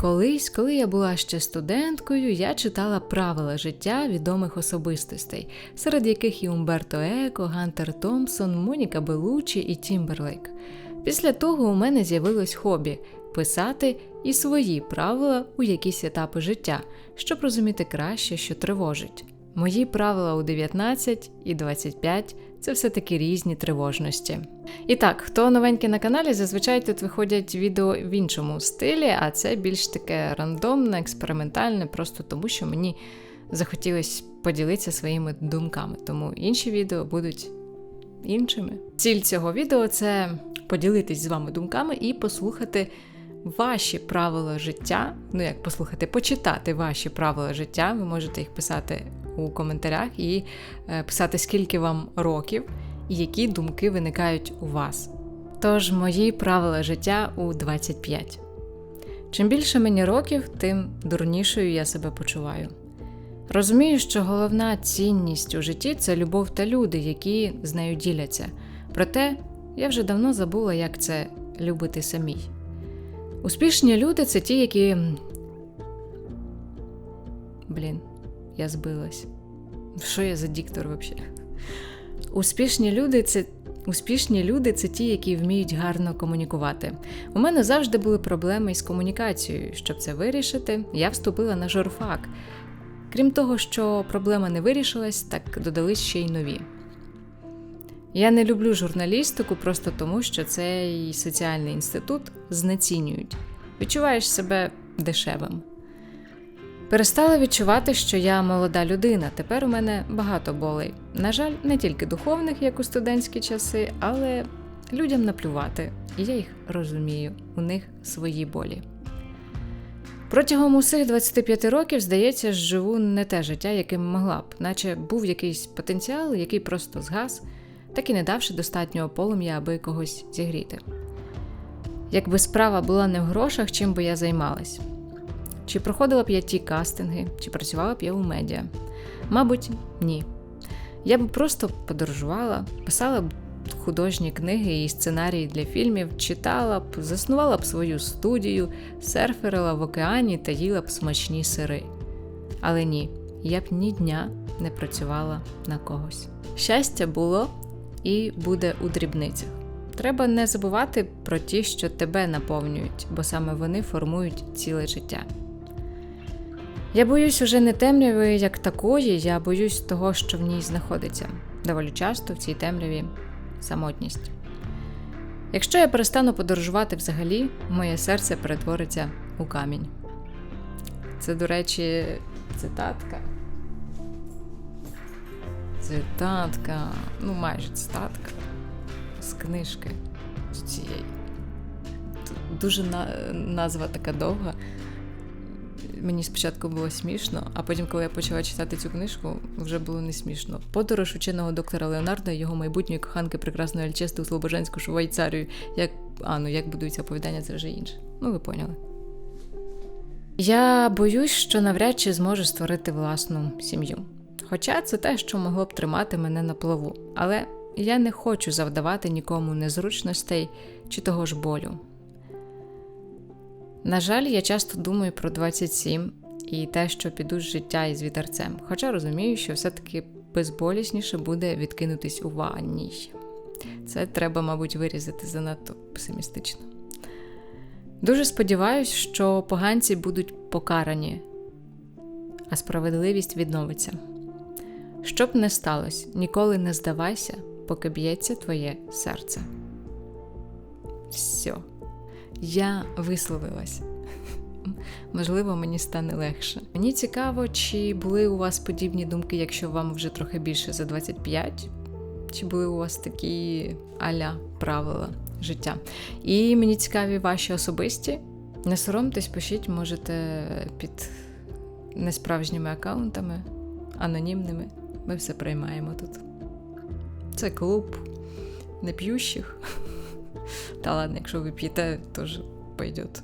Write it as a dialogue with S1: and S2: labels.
S1: Колись, коли я була ще студенткою, я читала правила життя відомих особистостей, серед яких і Умберто Еко, Гантер Томпсон, Моніка Белучі і Тімберлейк. Після того у мене з'явилось хобі писати і свої правила у якісь етапи життя, щоб розуміти краще, що тривожить. Мої правила у 19 і 25 це все-таки різні тривожності. І так, хто новенький на каналі, зазвичай тут виходять відео в іншому стилі, а це більш таке рандомне, експериментальне, просто тому що мені захотілося поділитися своїми думками. Тому інші відео будуть іншими. Ціль цього відео це поділитись з вами думками і послухати ваші правила життя. Ну, як послухати, почитати ваші правила життя. Ви можете їх писати у коментарях і е, писати, скільки вам років і які думки виникають у вас. Тож, мої правила життя у 25. Чим більше мені років, тим дурнішою я себе почуваю. Розумію, що головна цінність у житті це любов та люди, які з нею діляться. Проте я вже давно забула, як це любити самій. Успішні люди це ті, які. Блін, я збилась. Що я за діктор взагалі? Успішні люди це. Успішні люди це ті, які вміють гарно комунікувати. У мене завжди були проблеми із комунікацією. Щоб це вирішити, я вступила на журфак. Крім того, що проблема не вирішилась, так додались ще й нові. Я не люблю журналістику просто тому, що цей соціальний інститут знецінюють. Відчуваєш себе дешевим. Перестала відчувати, що я молода людина. Тепер у мене багато болей. На жаль, не тільки духовних, як у студентські часи, але людям наплювати, і я їх розумію, у них свої болі. Протягом усіх 25 років, здається, живу не те життя, яким могла б, наче був якийсь потенціал, який просто згас, так і не давши достатнього полум'я, аби когось зігріти. Якби справа була не в грошах, чим би я займалась. Чи проходила б я ті кастинги, чи працювала б я у медіа? Мабуть, ні. Я б просто подорожувала, писала б художні книги і сценарії для фільмів, читала б, заснувала б свою студію, серферила в океані та їла б смачні сири. Але ні, я б ні дня не працювала на когось. Щастя було і буде у дрібницях. Треба не забувати про ті, що тебе наповнюють, бо саме вони формують ціле життя. Я боюсь уже не темряви як такої, я боюсь того, що в ній знаходиться. Доволі часто в цій темряві самотність. Якщо я перестану подорожувати взагалі, моє серце перетвориться у камінь. Це, до речі, цитатка. Цитатка, ну майже цитатка з книжки з цієї. Дуже на... назва така довга. Мені спочатку було смішно, а потім, коли я почала читати цю книжку, вже було не смішно. Подорож ученого доктора Леонардо і його майбутньої коханки прекрасної Альчести у Слобожанську Швейцарію. Як а, ну як будується оповідання, це вже інше. Ну, ви поняли. Я боюсь, що навряд чи зможу створити власну сім'ю. Хоча це те, що могло б тримати мене на плаву. Але я не хочу завдавати нікому незручностей чи того ж болю. На жаль, я часто думаю про 27 і те, що піду з життя із вітерцем, хоча розумію, що все-таки безболісніше буде відкинутись у ванній. Це треба, мабуть, вирізати занадто песимістично. Дуже сподіваюся, що поганці будуть покарані, а справедливість відновиться. Щоб не сталося, ніколи не здавайся, поки б'ється твоє серце. Все я висловилась. Можливо, мені стане легше. Мені цікаво, чи були у вас подібні думки, якщо вам вже трохи більше за 25, чи були у вас такі аля правила життя. І мені цікаві ваші особисті. Не соромтесь, пишіть, можете під несправжніми аккаунтами, анонімними. Ми все приймаємо тут. Це клуб неп'ющих. Та ладно, якщо ви п'єте, теж пойдет.